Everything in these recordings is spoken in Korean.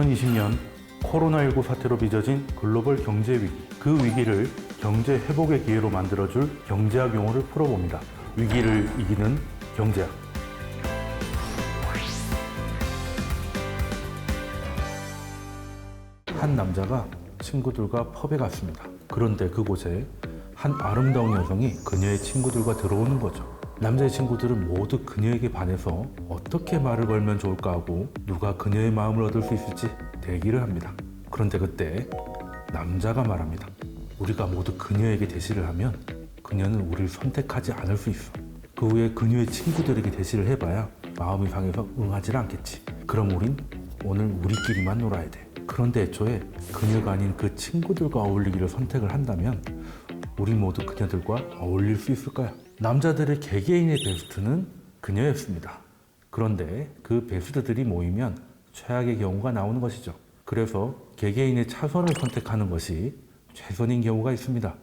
2020년 코로나19 사태로 빚어진 글로벌 경제 위기. 그 위기를 경제 회복의 기회로 만들어줄 경제학 용어를 풀어봅니다. 위기를 이기는 경제학. 한 남자가 친구들과 펍에 갔습니다. 그런데 그곳에 한 아름다운 여성이 그녀의 친구들과 들어오는 거죠. 남자의 친구들은 모두 그녀에게 반해서 어떻게 말을 걸면 좋을까 하고 누가 그녀의 마음을 얻을 수 있을지 대기를 합니다. 그런데 그때 남자가 말합니다. 우리가 모두 그녀에게 대시를 하면 그녀는 우리를 선택하지 않을 수 있어. 그 후에 그녀의 친구들에게 대시를 해봐야 마음이 상해서 응하지 않겠지. 그럼 우린 오늘 우리끼리만 놀아야 돼. 그런데 애초에 그녀가 아닌 그 친구들과 어울리기를 선택을 한다면 우리 모두 그녀들과 어울릴 수 있을까요? 남자들의 개개인의 베스트는 그녀였습니다. 그런데 그 베스트들이 모이면 최악의 경우가 나오는 것이죠. 그래서 개개인의 차선을 선택하는 것이 최선인 경우가 있습니다.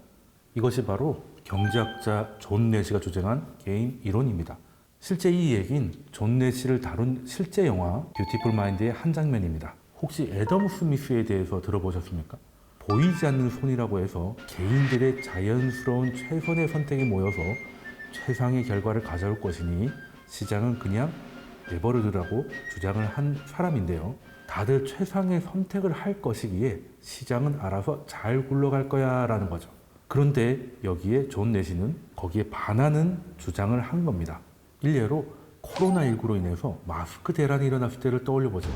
이것이 바로 경제학자 존 내시가 주장한 게임 이론입니다. 실제 이 얘긴 존 내시를 다룬 실제 영화 뷰티풀 마인드의 한 장면입니다. 혹시 애덤 스미스에 대해서 들어보셨습니까? 보이지 않는 손이라고 해서 개인들의 자연스러운 최선의 선택이 모여서 최상의 결과를 가져올 것이니 시장은 그냥 내버려두라고 주장을 한 사람인데요. 다들 최상의 선택을 할 것이기에 시장은 알아서 잘 굴러갈 거야 라는 거죠. 그런데 여기에 존 내시는 거기에 반하는 주장을 한 겁니다. 일례로 코로나19로 인해서 마스크 대란이 일어났을 때를 떠올려 보죠.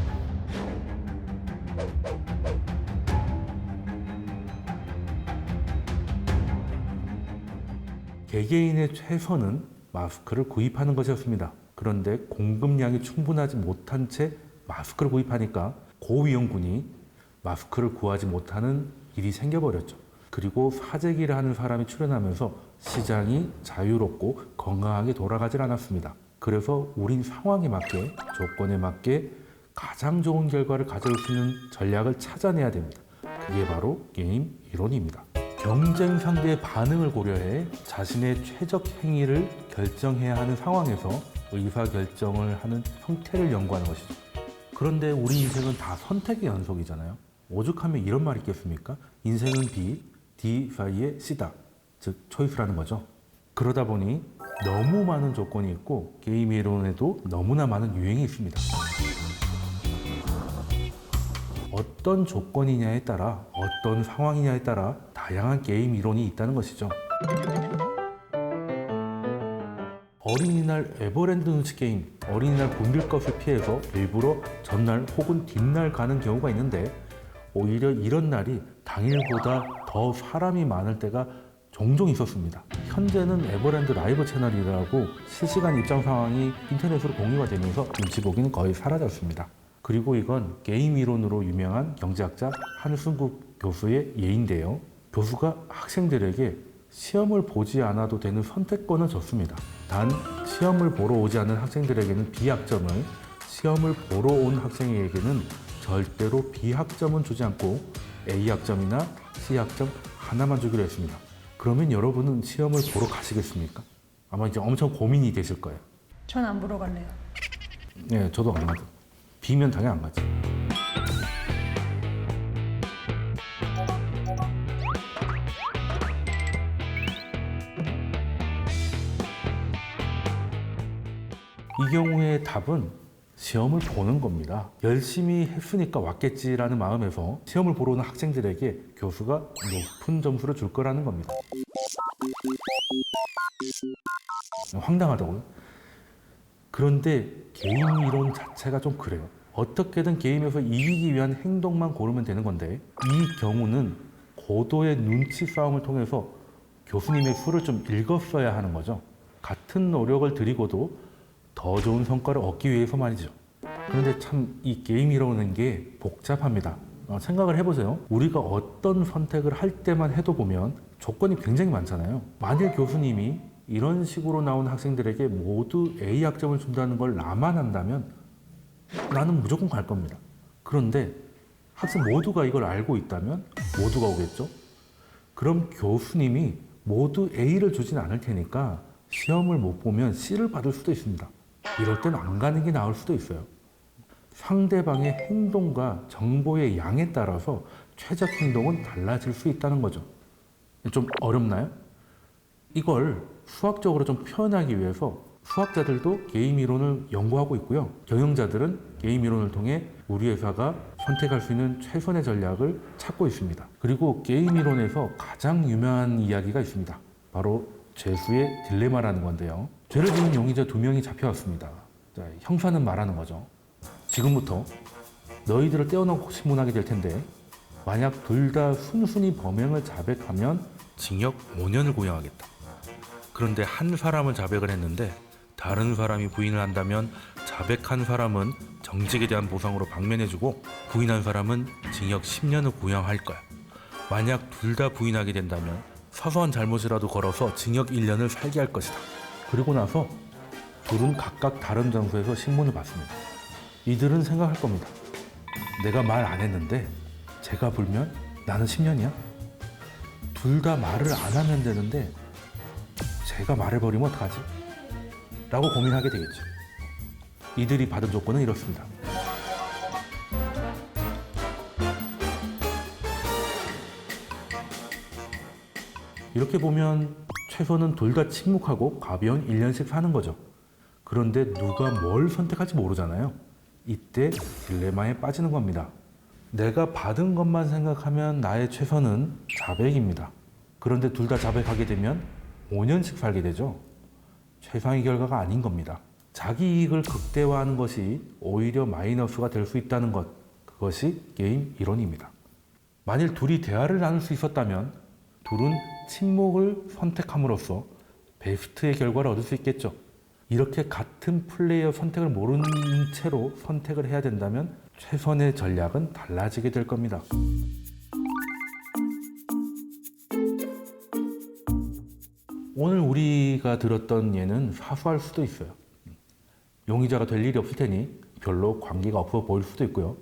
개개인의 최선은 마스크를 구입하는 것이었습니다. 그런데 공급량이 충분하지 못한 채 마스크를 구입하니까 고위험군이 마스크를 구하지 못하는 일이 생겨버렸죠. 그리고 사재기를 하는 사람이 출현하면서 시장이 자유롭고 건강하게 돌아가질 않았습니다. 그래서 우린 상황에 맞게 조건에 맞게 가장 좋은 결과를 가져올 수 있는 전략을 찾아내야 됩니다. 그게 바로 게임 이론입니다. 경쟁 상대의 반응을 고려해 자신의 최적 행위를 결정해야 하는 상황에서 의사 결정을 하는 형태를 연구하는 것이죠. 그런데 우리 인생은 다 선택의 연속이잖아요. 오죽하면 이런 말이 있겠습니까? 인생은 B, D 사이의 C다. 즉, 초이스라는 거죠. 그러다 보니 너무 많은 조건이 있고 게임 이론에도 너무나 많은 유행이 있습니다. 어떤 조건이냐에 따라 어떤 상황이냐에 따라 다양한 게임 이론이 있다는 것이죠. 어린이날 에버랜드 눈치 게임, 어린이날 것을 피해서 일부러 전날 혹은 뒷날 가는 경우가 있는데 오히려 이런 날이 당일보다 더 사람이 많을 때가 종종 있었습니다. 현재는 에버랜드 라이브 채널이라고 실시간 입장 상황이 인터넷으로 공유가 되면서 눈치 보기는 거의 사라졌습니다. 그리고 이건 게임 이론으로 유명한 경제학자 한승국 교수의 예인데요. 교수가 학생들에게 시험을 보지 않아도 되는 선택권을 줬습니다. 단 시험을 보러 오지 않는 학생들에게는 B학점을, 시험을 보러 온 학생에게는 절대로 B학점은 주지 않고 A학점이나 C학점 하나만 주기로 했습니다. 그러면 여러분은 시험을 보러 가시겠습니까? 아마 이제 엄청 고민이 되실 거예요. 전 안 보러 갈래요. 네, 저도 안 가죠. B면 당연히 안 가지. 경우의 답은 시험을 보는 겁니다. 열심히 했으니까 왔겠지라는 마음에서 시험을 보러 오는 학생들에게 교수가 높은 점수를 줄 거라는 겁니다. 황당하다고요? 그런데 게임 이론 자체가 좀 그래요. 어떻게든 게임에서 이기기 위한 행동만 고르면 되는 건데 이 경우는 고도의 눈치 싸움을 통해서 교수님의 수를 좀 읽었어야 하는 거죠. 같은 노력을 들이고도 더 좋은 성과를 얻기 위해서 말이죠. 그런데 참 이 게임 이론은 게 복잡합니다. 어, 생각을 해보세요. 우리가 어떤 선택을 할 때만 해도 보면 조건이 굉장히 많잖아요. 만일 교수님이 이런 식으로 나온 학생들에게 모두 A 학점을 준다는 걸 나만 한다면 나는 무조건 갈 겁니다. 그런데 학생 모두가 이걸 알고 있다면 모두가 오겠죠? 그럼 교수님이 모두 A를 주진 않을 테니까 시험을 못 보면 C를 받을 수도 있습니다. 이럴 땐 안 가는 게 나을 수도 있어요. 상대방의 행동과 정보의 양에 따라서 최적 행동은 달라질 수 있다는 거죠. 좀 어렵나요? 이걸 수학적으로 좀 표현하기 위해서 수학자들도 게임 이론을 연구하고 있고요. 경영자들은 게임 이론을 통해 우리 회사가 선택할 수 있는 최선의 전략을 찾고 있습니다. 그리고 게임 이론에서 가장 유명한 이야기가 있습니다. 바로 죄수의 딜레마라는 건데요. 죄를 지은 용의자 두 명이 잡혀왔습니다. 자, 형사는 말하는 거죠. 지금부터 너희들을 떼어놓고 신문하게 될 텐데 만약 둘 다 순순히 범행을 자백하면 징역 5년을 구형하겠다. 그런데 한 사람을 자백을 했는데 다른 사람이 부인을 한다면 자백한 사람은 정직에 대한 보상으로 방면해주고 부인한 사람은 징역 10년을 구형할 거야. 만약 둘 다 부인하게 된다면 사소한 잘못이라도 걸어서 징역 1년을 살게 할 것이다. 그리고 나서 둘은 각각 다른 장소에서 신문을 받습니다. 이들은 생각할 겁니다. 내가 말 안 했는데 제가 불면 나는 10년이야? 둘 다 말을 안 하면 되는데 제가 말해버리면 어떡하지? 라고 고민하게 되겠죠. 이들이 받은 조건은 이렇습니다. 이렇게 보면 최소는 둘 다 침묵하고 가벼운 1년씩 사는 거죠. 그런데 누가 뭘 선택할지 모르잖아요. 이때 딜레마에 빠지는 겁니다. 내가 받은 것만 생각하면 나의 최선은 자백입니다. 그런데 둘 다 자백하게 되면 5년씩 살게 되죠. 최상의 결과가 아닌 겁니다. 자기 이익을 극대화하는 것이 오히려 마이너스가 될 수 있다는 것. 그것이 게임 이론입니다. 만일 둘이 대화를 나눌 수 있었다면 둘은 침묵을 선택함으로써 베스트의 결과를 얻을 수 있겠죠. 이렇게 같은 플레이어 선택을 모르는 채로 선택을 해야 된다면 최선의 전략은 달라지게 될 겁니다. 오늘 우리가 들었던 예는 사소할 수도 있어요. 용의자가 될 일이 없을 테니 별로 관계가 없어 보일 수도 있고요.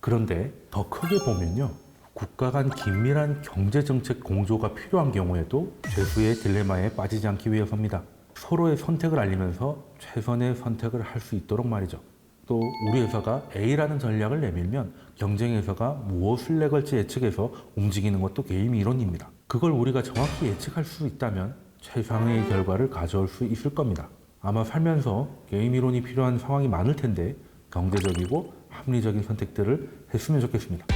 그런데 더 크게 보면요. 국가 간 긴밀한 경제정책 공조가 필요한 경우에도 죄수의 딜레마에 빠지지 않기 위해서입니다. 서로의 선택을 알리면서 최선의 선택을 할 수 있도록 말이죠. 또 우리 회사가 A라는 전략을 내밀면 경쟁 회사가 무엇을 내걸지 예측해서 움직이는 것도 게임 이론입니다. 그걸 우리가 정확히 예측할 수 있다면 최상의 결과를 가져올 수 있을 겁니다. 아마 살면서 게임 이론이 필요한 상황이 많을 텐데 경제적이고 합리적인 선택들을 했으면 좋겠습니다.